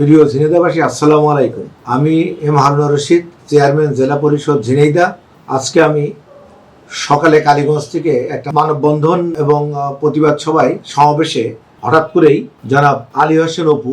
প্রিয় ঝিনেদাবাসী আসসালামু আলাইকুম। আমি এম হারুন রশিদ, চেয়ারম্যান জেলা পরিষদ ঝিনেইদা আজকে আমি সকালে কালীগঞ্জ থেকে একটা মানববন্ধন এবং প্রতিবাদ সভায় সমাবেশে হঠাৎ করেই জনাব আলী হোসেন অপু,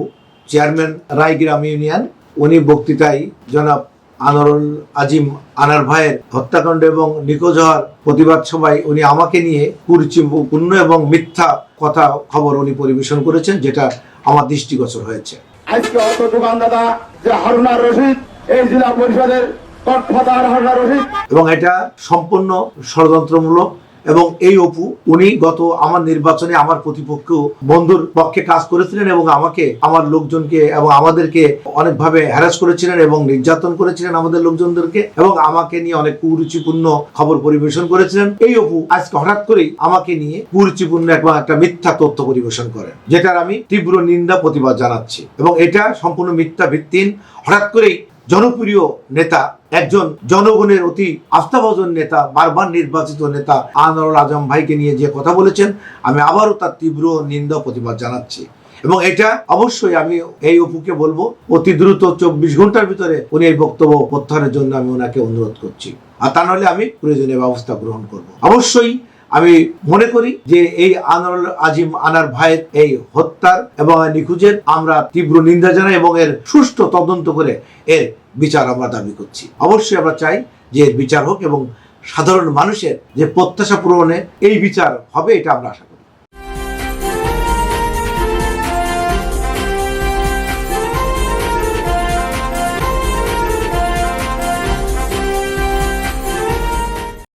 চেয়ারম্যান রায়গ্রাম ইউনিয়ন, উনি বক্তৃতায় জনাব আনোয়ারুল আজিম আনার ভাইয়ের হত্যাকাণ্ড এবং নিখোঁজ হওয়ার প্রতিবাদ সভায় উনি আমাকে নিয়ে কুরুচিপূর্ণ এবং মিথ্যা কথা খবর উনি পরিবেশন করেছেন, যেটা আমার দৃষ্টিগোচর হয়েছে। আজকে অত দোকানদাতা যে হারুনার রশিদ, এই জেলা পরিষদের কটফাদার হারুনার রশিদ। এবং এটা সম্পূর্ণ ষড়যন্ত্রমূলক। এবং এই অপু, উনি গত আমার নির্বাচনে আমার প্রতিপক্ষ বন্ধুর পক্ষে কাজ করেছিলেন এবং আমাকে, আমার লোকজনকে এবং আমাদেরকে অনেকভাবে হ্যারাস করেছিলেন এবং নির্যাতন করেছিলেন আমাদের লোকজনদেরকে এবং আমাকে নিয়ে অনেক কুরুচিপূর্ণ খবর পরিবেশন করেছিলেন। এই অপু আজকে হঠাৎ করেই আমাকে নিয়ে কুরুচিপূর্ণ এবং একটা মিথ্যা তথ্য পরিবেশন করেন, যেটার আমি তীব্র নিন্দা প্রতিবাদ জানাচ্ছি এবং এটা সম্পূর্ণ মিথ্যা ভিত্তিহীন। হঠাৎ করেই জনপ্রিয় নেতা, একজন জনগণের অতি আস্থাভাজন নেতা, বারবার নির্বাচিত নেতা আনোয়ারুল আজম ভাইকে নিয়ে যে কথা বলেছেন, আমি আবারও তার তীব্র নিন্দা প্রতিবাদ জানাচ্ছি। এবং এটা অবশ্যই আমি এই অপুকে বলব, অতি দ্রুত চব্বিশ ঘণ্টার ভিতরে উনি এই বক্তব্য প্রত্যাহারের জন্য আমি ওনাকে অনুরোধ করছি। আর তা নাহলে আমি প্রয়োজনীয় ব্যবস্থা গ্রহণ করব। অবশ্যই আমি মনে করি যে এই আনোয়ারুল আজিম আনার ভাইয়ের এই হত্যার এবং নিখোঁজের আমরা তীব্র নিন্দা জানাই এবং এর সুষ্ঠু তদন্ত করে এর বিচার আমরা দাবি করছি। অবশ্যই আমরা চাই যে এর বিচার হোক এবং সাধারণ মানুষের যে প্রত্যাশা পূরণে এই বিচার হবে, এটা আমরা আশা করি।